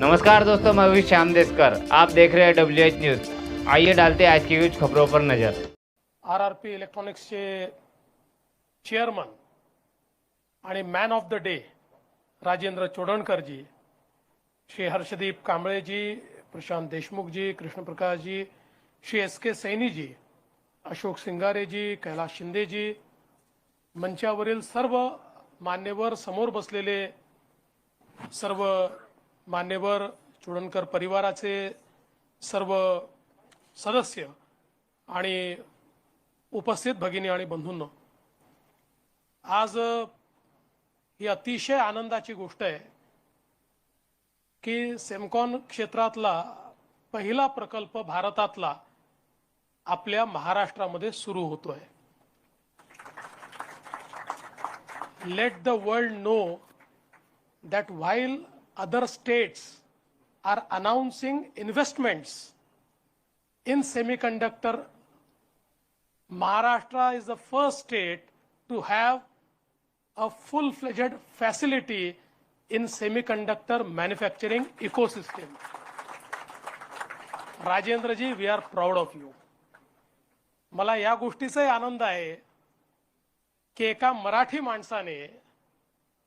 नमस्कार दोस्तों मैं हूं श्याम देशकर। आप देख रहे हैं डब्ल्यू एच न्यूज आइए डालते हैं आज की कुछ खबरों पर नजर। आर आर पी इलेक्ट्रॉनिक्सचे चेअरमन आणि man of the day Rajendra चोडणकरजी Shri Harshdeep कांबळेजी प्रशांत देशमुखजी कृष्णप्रकाशजी श्री एस के सैनीजी अशोक सिंगारेजी कैलास शिंदेजी मंचावरील सर्व मान्यवर समोर बसलेले सर्व मान्यवर चुडणकर परिवाराचे सर्व सदस्य आणि उपस्थित भगिनी आणि बंधूंनो आज ही अतिशय आनंदाची गोष्ट आहे की सेमकॉन क्षेत्रातला पहिला प्रकल्प भारतातला आपल्या महाराष्ट्रामध्ये सुरू होतोय. Let the world know that while other states are announcing investments in semiconductor, Maharashtra is the first state to have a full-fledged facility in semiconductor manufacturing ecosystem. Rajendraji we are proud of you मला या गोष्टीचाही आनंद आहे की एका मराठी माणसाने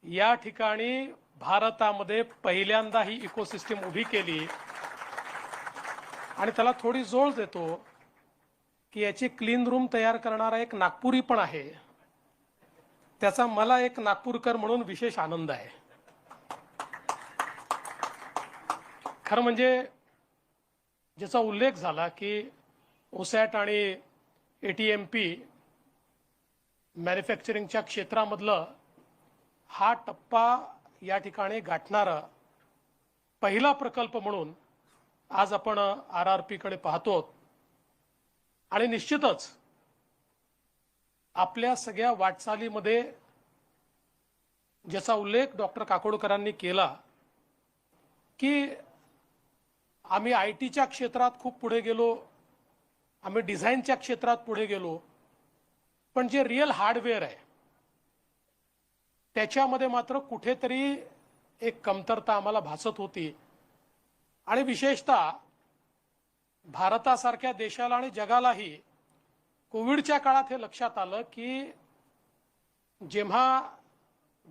या ठिकाणी भारतामध्ये पहिल्यांदा ही इकोसिस्टीम उभी केली. आणि त्याला थोडी जोड देतो की याची क्लीन रूम तयार करणारा एक नागपुरी पण आहे. त्याचा मला एक नागपूरकर म्हणून विशेष आनंद आहे. खरं म्हणजे ज्याचा उल्लेख झाला की ओसॅट आणि ए टी एम पी मॅन्युफॅक्चरिंगच्या क्षेत्रामधलं हा टप्पा या ठिकाणी गाठणारा पहिला प्रकल्प म्हणून आज आपण आर आर पीकडे पाहतो. आणि निश्चितच आपल्या सगळ्या वाटचालीमध्ये ज्याचा उल्लेख डॉक्टर काकोडकरांनी केला की आम्ही आय टीच्या क्षेत्रात खूप पुढे गेलो आम्ही डिझाईनच्या क्षेत्रात पुढे गेलो पण जे रिअल हार्डवेअर आहे त्याच्यामध्ये मात्र कुठेतरी एक कमतरता आम्हाला भासत होती. आणि विशेषतः भारतासारख्या देशाला आणि जगालाही कोविडच्या काळात हे लक्षात आलं की जेव्हा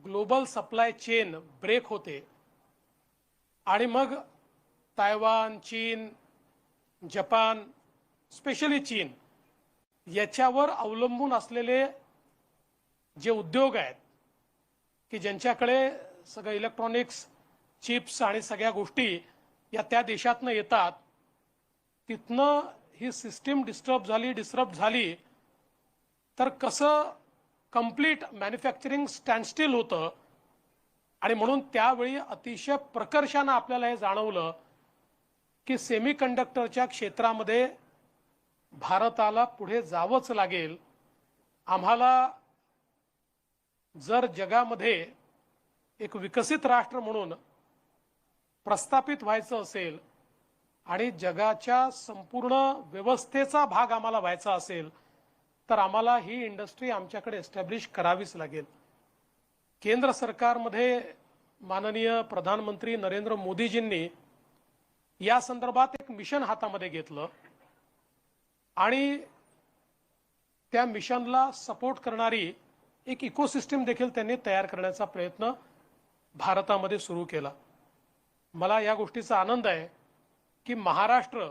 ग्लोबल सप्लाय चेन ब्रेक होते आणि मग तायवान चीन जपान स्पेशली चीन याच्यावर अवलंबून असलेले जे उद्योग आहेत की ज्यांच्याकडे सगळं इलेक्ट्रॉनिक्स चिप्स आणि सगळ्या गोष्टी या त्या देशातनं येतात तिथनं ही सिस्टीम डिस्टर्ब झाली डिस्टर्ब झाली तर कसं कंप्लीट मॅन्युफॅक्चरिंग स्टँडस्टिल होतं? आणि म्हणून त्यावेळी अतिशय प्रकर्षानं आपल्याला हे जाणवलं की सेमी कंडक्टरच्या क्षेत्रामध्ये भारताला पुढे जावंच लागेल. आम्हाला जर जगामध्ये एक विकसित राष्ट्र म्हणून प्रस्थापित व्हायचं असेल आणि जगाच्या संपूर्ण व्यवस्थेचा भाग आम्हाला व्हायचा असेल तर आम्हाला ही इंडस्ट्री आमच्याकडे एस्टॅब्लिश करावीच लागेल. केंद्र सरकारमध्ये माननीय प्रधानमंत्री नरेंद्र मोदीजींनी या संदर्भात एक मिशन हातामध्ये घेतलं आणि त्या मिशनला सपोर्ट करणारी एक इकोसिस्टीम देखील त्यांनी तयार करण्याचा प्रयत्न भारतामध्ये सुरू केला. मला या गोष्टीचा आनंद आहे की महाराष्ट्र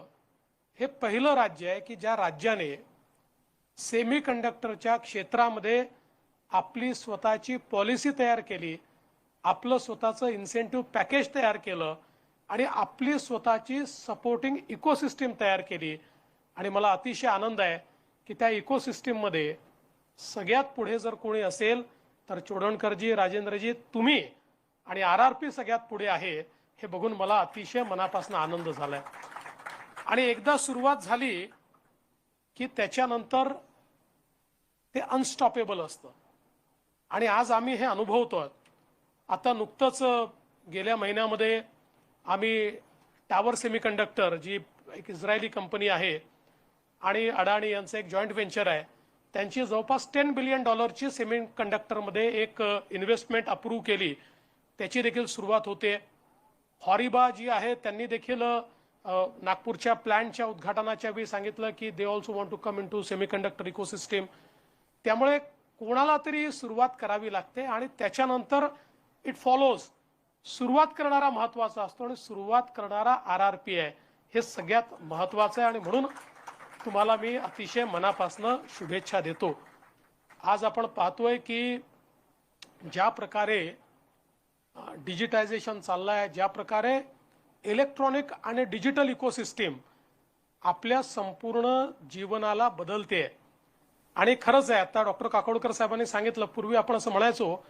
हे पहिलं राज्य आहे की ज्या राज्याने सेमी कंडक्टरच्या क्षेत्रामध्ये आपली स्वतःची पॉलिसी तयार केली आपलं स्वतःचं इन्सेंटिव्ह पॅकेज तयार केलं आणि आपली स्वतःची सपोर्टिंग इकोसिस्टीम तयार केली. आणि मला अतिशय आनंद आहे की त्या इकोसिस्टीममध्ये सगळ्यात पुढे जर कोणी असेल तर चोडणकरजी राजेंद्रजी तुम्ही आणि आर आर पी सगळ्यात पुढे आहे हे बघून मला अतिशय मनापासून आनंद झालाय. आणि एकदा सुरुवात झाली की त्याच्यानंतर ते अनस्टॉपेबल असतं. आणि आज आम्ही हे अनुभवतो आता नुकतंच गेल्या महिन्यामध्ये आम्ही टावर सेमीकंडक्टर जी एक इस्रायली कंपनी आहे आणि अडाणी यांचं एक जॉईंट व्हेंचर आहे त्यांची जवळपास टेन बिलियन डॉलरची सेमी कंडक्टरमध्ये एक इन्व्हेस्टमेंट अप्रूव्ह केली. त्याची देखील सुरुवात होते. हॉरिबा जी आहे त्यांनी देखील नागपूरच्या प्लॅनच्या उद्घाटनाच्या वेळी सांगितलं की they also want to come in to semiconductor ecosystem त्यामुळे कोणाला तरी सुरुवात करावी लागते आणि त्याच्यानंतर इट फॉलोज सुरुवात करणारा महत्त्वाचा असतो आणि सुरुवात करणारा आर आर पी आहे. हे सगळ्यात महत्वाचं आहे आणि म्हणून तुम्हाला मी अतिशय मनापासनं शुभेच्छा देतो. आज आपण पाहतोय की ज्या प्रकारे डिजिटायझेशन चाललं आहे ज्या प्रकारे इलेक्ट्रॉनिक आणि डिजिटल इकोसिस्टीम आपल्या संपूर्ण जीवनाला बदलते. आणि खरंच आहे आता डॉक्टर काकोडकर साहेबांनी सांगितलं पूर्वी आपण असं म्हणायचो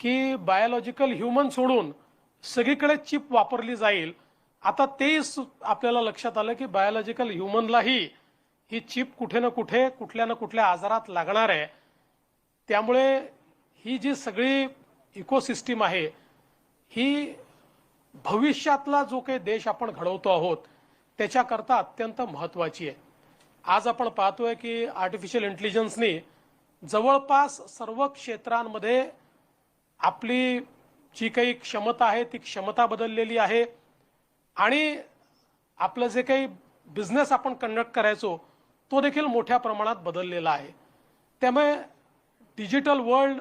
की बायोलॉजिकल ह्युमन सोडून सगळीकडे चिप वापरली जाईल. आता तेही सु- आपल्याला लक्षात आलं की बायोलॉजिकल ह्युमनलाही ही चिप कुठे ना कुठे कुठल्या ना कुठल्या आजारात लागणार आहे. त्यामुळे ही जी सगळी इकोसिस्टीम आहे ही भविष्यातला जो काही देश आपण घडवतो आहोत त्याच्याकरता अत्यंत महत्वाची आहे. आज आपण पाहतोय की आर्टिफिशियल इंटेलिजन्सनी जवळपास सर्व क्षेत्रांमध्ये आपली जी काही क्षमता आहे ती क्षमता बदललेली आहे. आणि आपलं जे काही बिझनेस आपण कंडक्ट करायचो तो देखील मोठ्या प्रमाणात बदललेला आहे. त्यामुळे डिजिटल वर्ल्ड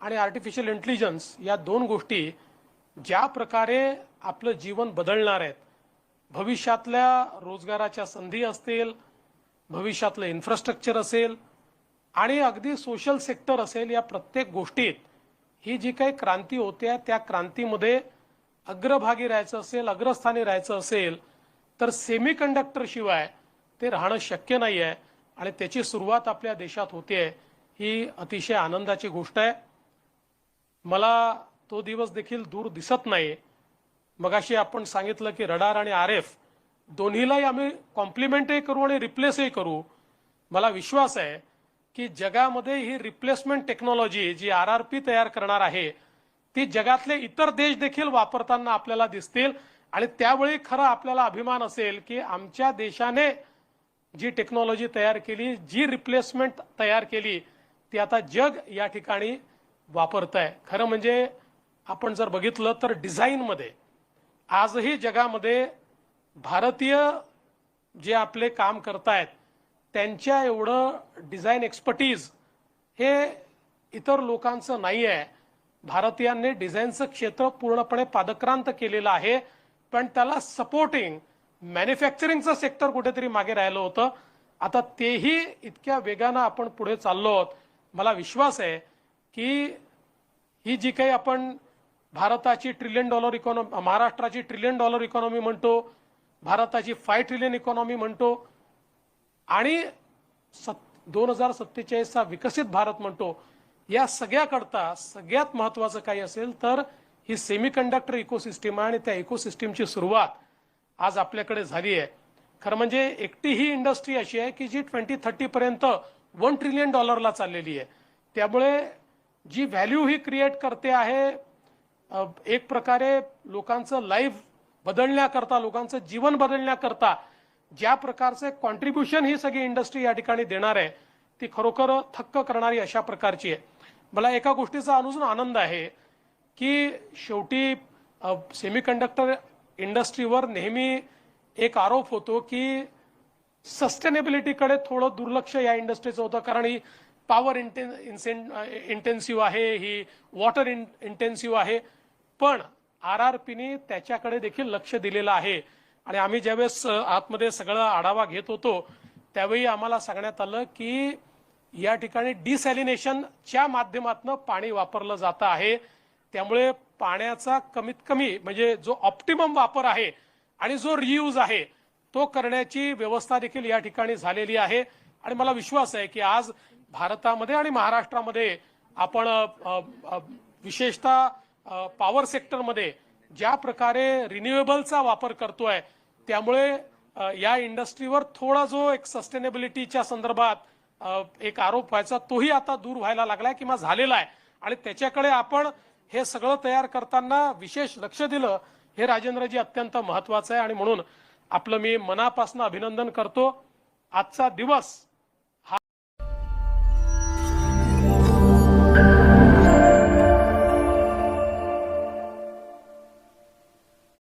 आणि आर्टिफिशियल इंटेलिजन्स या दोन गोष्टी ज्या प्रकारे आपलं जीवन बदलणार आहेत भविष्यातल्या रोजगाराच्या संधी असतील भविष्यातलं इन्फ्रास्ट्रक्चर असेल आणि अगदी सोशल सेक्टर असेल या प्रत्येक गोष्टीत ही जी काही क्रांती होते त्या क्रांतीमध्ये अग्रभागी राहायचं असेल अग्रस्थानी राहायचं असेल तर सेमी कंडक्टरशिवाय ते राहणं शक्य नाही आहे आणि त्याची सुरुवात आपल्या देशात होते ही अतिशय आनंदाची गोष्ट आहे. मला तो दिवस देखील दूर दिसत नाही. मगाशी आपण सांगितलं की रडार आणि आर एफ दोन्हीलाही आम्ही कॉम्प्लिमेंटही करू आणि रिप्लेसही करू. मला विश्वास आहे की जगामध्ये ही रिप्लेसमेंट टेक्नॉलॉजी जी आर आर पी तयार करणार आहे ती जगातले इतर देश देखील वापरताना आपल्याला दिसतील आणि त्यावेळी खरं आपल्याला अभिमान असेल की आमच्या देशाने जी टेक्नॉलॉजी तयार केली जी रिप्लेसमेंट तयार केली ती आता जग या ठिकाणी वापरत आहे खरं म्हणजे आपण जर बघितलं तर डिझाईनमध्ये आजही जगामध्ये भारतीय जे आपले काम करतायत त्यांच्या एवढं डिझाईन एक्सपर्टीज हे इतर लोकांचं नाही आहे भारतीयांनी डिझाईनचं क्षेत्र पूर्णपणे पादक्रांत केलेलं आहे पण त्याला सपोर्टिंग मॅन्युफॅक्चरिंगचं सेक्टर कुठेतरी मागे राहिलं होतं. आता तेही इतक्या वेगानं आपण पुढे चाललो आहोत. मला विश्वास आहे की ही जी काही आपण भारताची ट्रिलियन डॉलर इकॉनॉमी महाराष्ट्राची ट्रिलियन डॉलर इकॉनॉमी म्हणतो भारताची फाय ट्रिलियन इकॉनॉमी म्हणतो आणि सत दोन हजार सत्तेचाळीसचा विकसित भारत म्हणतो या सगळ्याकरता सगळ्यात महत्वाचं काही असेल तर ही सेमीकंडक्टर इकोसिस्टीम आहे आणि त्या इकोसिस्टीमची सुरुवात. आज आपल्याकडे झाली आहे. खरं म्हणजे एकटी ही इंडस्ट्री अशी आहे की जी ट्वेंटी थर्टी पर्यंत वन ट्रिलियन डॉलरला चाललेली आहे. त्यामुळे जी व्हॅल्यू ही क्रिएट करते आहे एक प्रकारे लोकांचं लाईफ बदलण्याकरता लोकांचं जीवन बदलण्याकरता ज्या प्रकारचे कॉन्ट्रीब्युशन ही सगळी इंडस्ट्री या ठिकाणी देणार आहे ती खरोखर थक्क करणारी अशा प्रकारची आहे. मला एका गोष्टीचा अजून आनंद आहे की शेवटी सेमीकंडक्टर इंडस्ट्रीवर नेहमी एक आरोप होतो की सस्टेनेबिलिटीकडे थोडं दुर्लक्ष या इंडस्ट्रीचं होतं कारण ही पॉवर इंटेन्सिव्ह आहे ही वॉटर इंटेन्सिव्ह आहे. पण आर आर पीने त्याच्याकडे देखील लक्ष दिलेलं आहे. आणि आम्ही ज्यावेळेस आतमध्ये सगळा आढावा घेत होतो त्यावेळी आम्हाला सांगण्यात आलं की या ठिकाणी डिसॅलिनेशनच्या माध्यमातून पाणी वापरलं जातं आहे. त्यामुळे पाण्याचा कमीत कमी म्हणजे जो ऑप्टिमम वापर आहे आणि जो रियूज आहे तो करण्याची व्यवस्था देखील या ठिकाणी झालेली आहे. आणि मला विश्वास आहे की आज भारतामध्ये आणि महाराष्ट्रामध्ये आपण विशेषतः पॉवर सेक्टरमध्ये ज्या प्रकारे रिन्युएबलचा वापर करतोय त्यामुळे या इंडस्ट्रीवर थोडा जो एक सस्टेनेबिलिटीच्या संदर्भात एक आरोप व्हायचा तोही आता दूर व्हायला लागलाय किंवा झालेला आहे. आणि त्याच्याकडे आपण हे सगळं तयार करताना विशेष लक्ष दिलं हे राजेंद्रजी अत्यंत महत्वाचं आहे. आणि म्हणून आपलं मी मनापासून अभिनंदन करतो. आजचा दिवस